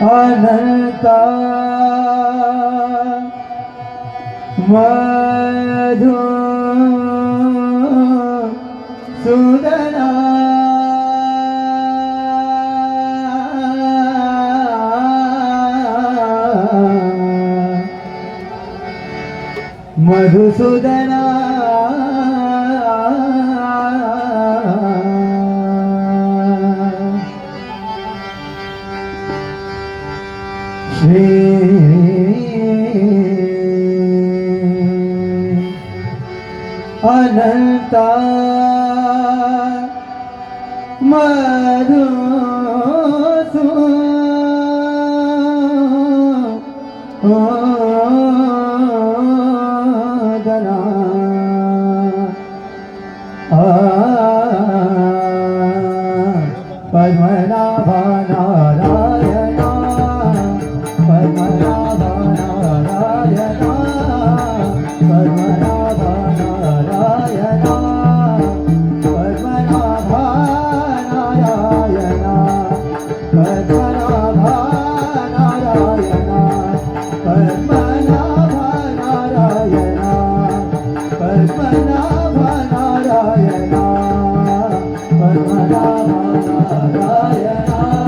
Ananta Madhu Madhusudana. Shri Ananta Madhu Oh Narayana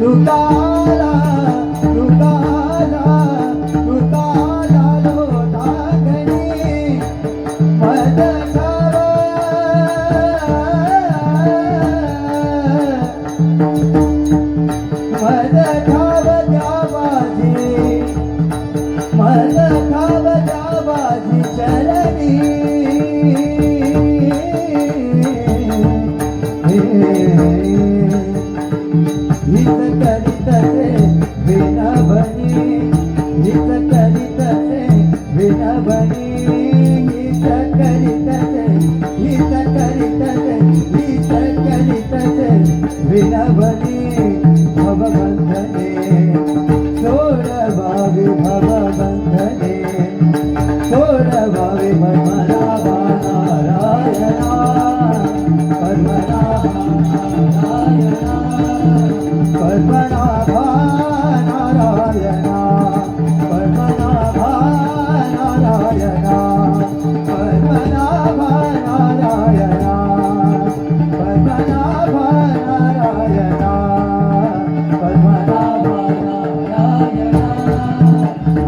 lutar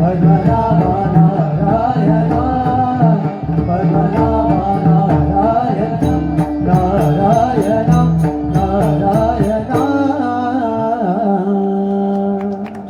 Radha Radha